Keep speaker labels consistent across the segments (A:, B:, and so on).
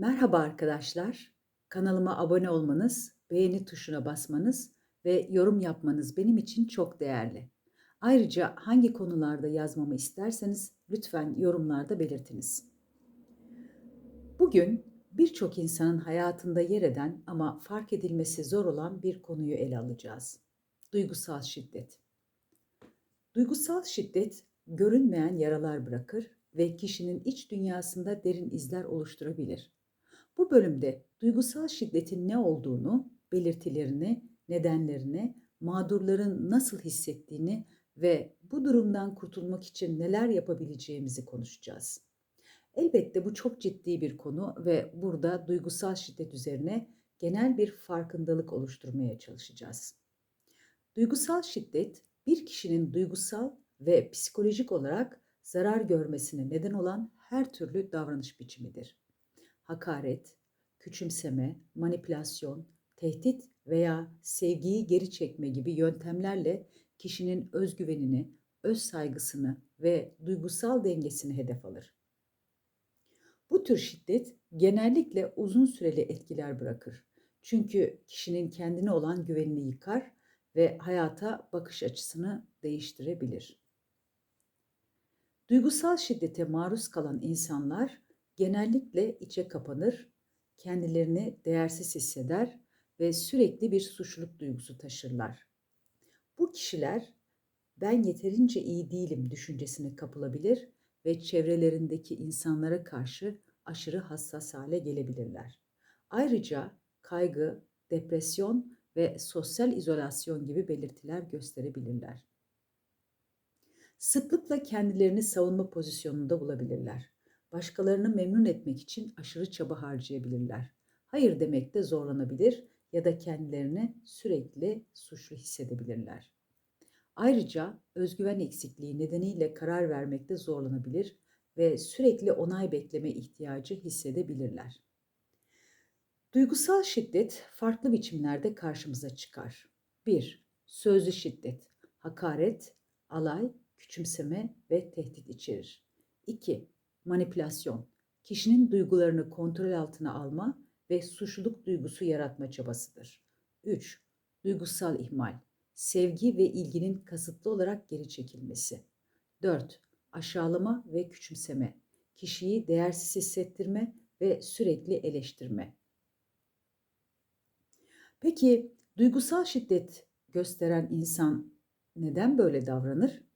A: Merhaba arkadaşlar. Kanalıma abone olmanız, beğeni tuşuna basmanız ve yorum yapmanız benim için çok değerli. Ayrıca hangi konularda yazmamı isterseniz lütfen yorumlarda belirtiniz. Bugün birçok insanın hayatında yer eden ama fark edilmesi zor olan bir konuyu ele alacağız. Duygusal şiddet. Duygusal şiddet görünmeyen yaralar bırakır ve kişinin iç dünyasında derin izler oluşturabilir. Bu bölümde duygusal şiddetin ne olduğunu, belirtilerini, nedenlerini, mağdurların nasıl hissettiğini ve bu durumdan kurtulmak için neler yapabileceğimizi konuşacağız. Elbette bu çok ciddi bir konu ve burada duygusal şiddet üzerine genel bir farkındalık oluşturmaya çalışacağız. Duygusal şiddet bir kişinin duygusal ve psikolojik olarak zarar görmesine neden olan her türlü davranış biçimidir. Hakaret, küçümseme, manipülasyon, tehdit veya sevgiyi geri çekme gibi yöntemlerle kişinin özgüvenini, öz saygısını ve duygusal dengesini hedef alır. Bu tür şiddet genellikle uzun süreli etkiler bırakır. Çünkü kişinin kendine olan güvenini yıkar ve hayata bakış açısını değiştirebilir. Duygusal şiddete maruz kalan insanlar genellikle içe kapanır, kendilerini değersiz hisseder ve sürekli bir suçluluk duygusu taşırlar. Bu kişiler ben yeterince iyi değilim düşüncesine kapılabilir ve çevrelerindeki insanlara karşı aşırı hassas hale gelebilirler. Ayrıca kaygı, depresyon ve sosyal izolasyon gibi belirtiler gösterebilirler. Sıklıkla kendilerini savunma pozisyonunda bulabilirler. Başkalarını memnun etmek için aşırı çaba harcayabilirler. Hayır demekte zorlanabilir ya da kendilerini sürekli suçlu hissedebilirler. Ayrıca özgüven eksikliği nedeniyle karar vermekte zorlanabilir ve sürekli onay bekleme ihtiyacı hissedebilirler. Duygusal şiddet farklı biçimlerde karşımıza çıkar. 1. Sözlü şiddet, hakaret, alay, küçümseme ve tehdit içerir. 2. Manipülasyon, kişinin duygularını kontrol altına alma ve suçluluk duygusu yaratma çabasıdır. 3. Duygusal ihmal, sevgi ve ilginin kasıtlı olarak geri çekilmesi. 4. Aşağılama ve küçümseme, kişiyi değersiz hissettirme ve sürekli eleştirme. Peki duygusal şiddet gösteren insan neden böyle davranır?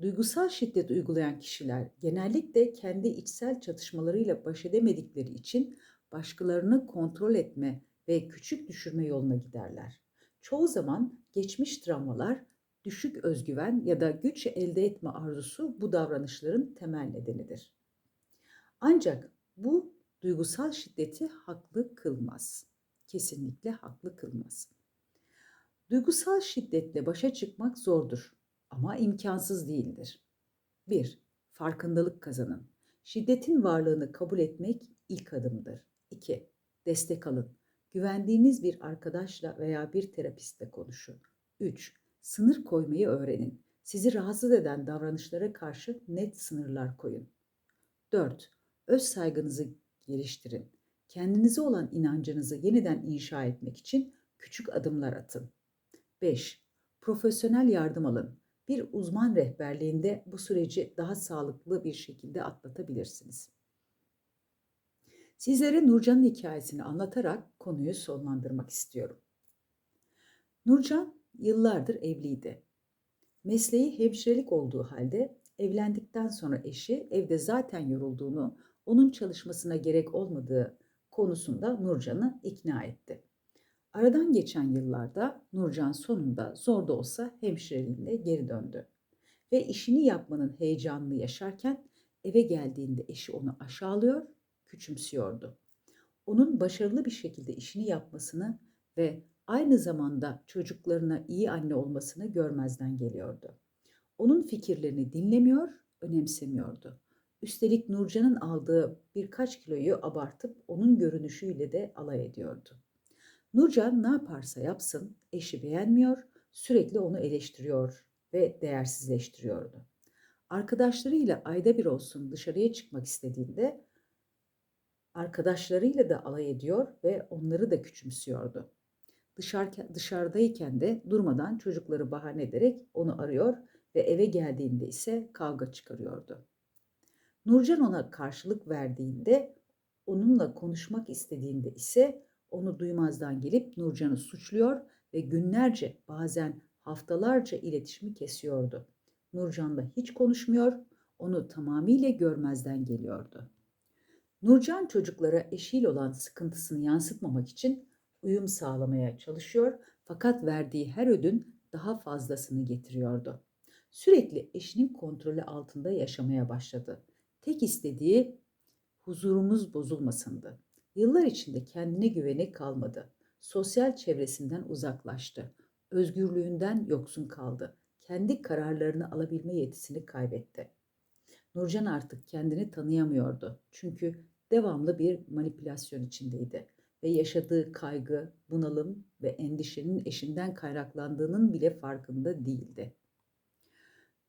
A: Duygusal şiddet uygulayan kişiler genellikle kendi içsel çatışmalarıyla baş edemedikleri için başkalarını kontrol etme ve küçük düşürme yoluna giderler. Çoğu zaman geçmiş travmalar, düşük özgüven ya da güç elde etme arzusu bu davranışların temel nedenidir. Ancak bu duygusal şiddeti haklı kılmaz. Kesinlikle haklı kılmaz. Duygusal şiddetle başa çıkmak zordur ama imkansız değildir. 1. Farkındalık kazanın. Şiddetin varlığını kabul etmek ilk adımdır. 2. Destek alın. Güvendiğiniz bir arkadaşla veya bir terapistle konuşun. 3. Sınır koymayı öğrenin. Sizi rahatsız eden davranışlara karşı net sınırlar koyun. 4. Öz saygınızı geliştirin. Kendinize olan inancınızı yeniden inşa etmek için küçük adımlar atın. 5. Profesyonel yardım alın bir uzman rehberliğinde bu süreci daha sağlıklı bir şekilde atlatabilirsiniz. Sizlere Nurcan'ın hikayesini anlatarak konuyu sonlandırmak istiyorum. Nurcan yıllardır evliydi. Mesleği hemşirelik olduğu halde evlendikten sonra eşi evde zaten yorulduğunu, onun çalışmasına gerek olmadığı konusunda Nurcan'ı ikna etti. Aradan geçen yıllarda Nurcan sonunda zor da olsa hemşireliğine geri döndü. Ve işini yapmanın heyecanını yaşarken eve geldiğinde eşi onu aşağılıyor, küçümsüyordu. Onun başarılı bir şekilde işini yapmasını ve aynı zamanda çocuklarına iyi anne olmasını görmezden geliyordu. Onun fikirlerini dinlemiyor, önemsemiyordu. Üstelik Nurcan'ın aldığı birkaç kiloyu abartıp onun görünüşüyle de alay ediyordu. Nurcan ne yaparsa yapsın eşi beğenmiyor, sürekli onu eleştiriyor ve değersizleştiriyordu. Arkadaşlarıyla ayda bir olsun dışarıya çıkmak istediğinde Arkadaşlarıyla da alay ediyor ve onları da küçümsüyordu. Dışarı, dışarıdayken de durmadan çocukları bahane ederek onu arıyor ve eve geldiğinde ise kavga çıkarıyordu. Nurcan ona karşılık verdiğinde, onunla konuşmak istediğinde ise onu duymazdan gelip Nurcan'ı suçluyor ve günlerce bazen haftalarca iletişimi kesiyordu. Nurcan'la hiç konuşmuyor, onu tamamıyla görmezden geliyordu. Nurcan çocuklara eşiyle olan sıkıntısını yansıtmamak için uyum sağlamaya çalışıyor fakat verdiği her ödün daha fazlasını getiriyordu. Sürekli eşinin kontrolü altında yaşamaya başladı. Tek istediği huzurumuz bozulmasındı. Yıllar içinde kendine güveni kalmadı. Sosyal çevresinden uzaklaştı. Özgürlüğünden yoksun kaldı. Kendi kararlarını alabilme yetisini kaybetti. Nurcan artık kendini tanıyamıyordu. Çünkü devamlı bir manipülasyon içindeydi ve yaşadığı kaygı, bunalım ve endişenin eşinden kaynaklandığının bile farkında değildi.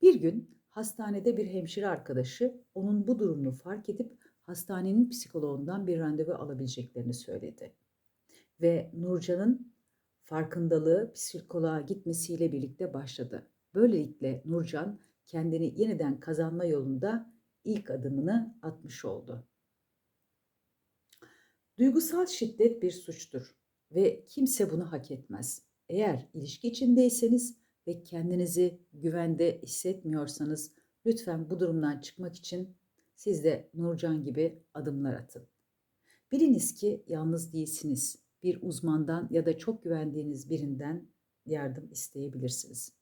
A: Bir gün hastanede bir hemşire arkadaşı onun bu durumunu fark edip hastanenin psikoloğundan bir randevu alabileceklerini söyledi. Ve Nurcan'ın farkındalığı psikoloğa gitmesiyle birlikte başladı. Böylelikle Nurcan kendini yeniden kazanma yolunda ilk adımını atmış oldu. Duygusal şiddet bir suçtur ve kimse bunu hak etmez. Eğer ilişki içindeyseniz ve kendinizi güvende hissetmiyorsanız lütfen bu durumdan çıkmak için siz de Nurcan gibi adımlar atın. Biliniz ki yalnız değilsiniz. Bir uzmandan ya da çok güvendiğiniz birinden yardım isteyebilirsiniz.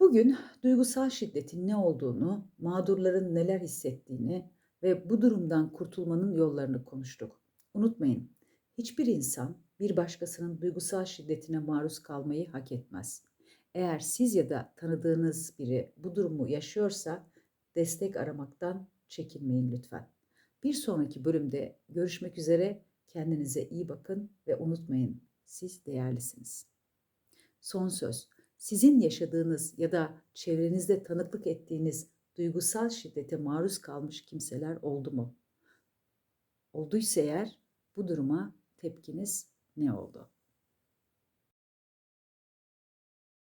A: Bugün duygusal şiddetin ne olduğunu, mağdurların neler hissettiğini ve bu durumdan kurtulmanın yollarını konuştuk. Unutmayın, hiçbir insan bir başkasının duygusal şiddetine maruz kalmayı hak etmez. Eğer siz ya da tanıdığınız biri bu durumu yaşıyorsa destek aramaktan çekinmeyin lütfen. Bir sonraki bölümde görüşmek üzere. Kendinize iyi bakın ve unutmayın siz değerlisiniz. Son söz. Sizin yaşadığınız ya da çevrenizde tanıklık ettiğiniz duygusal şiddete maruz kalmış kimseler oldu mu? Olduysa eğer bu duruma tepkiniz ne oldu?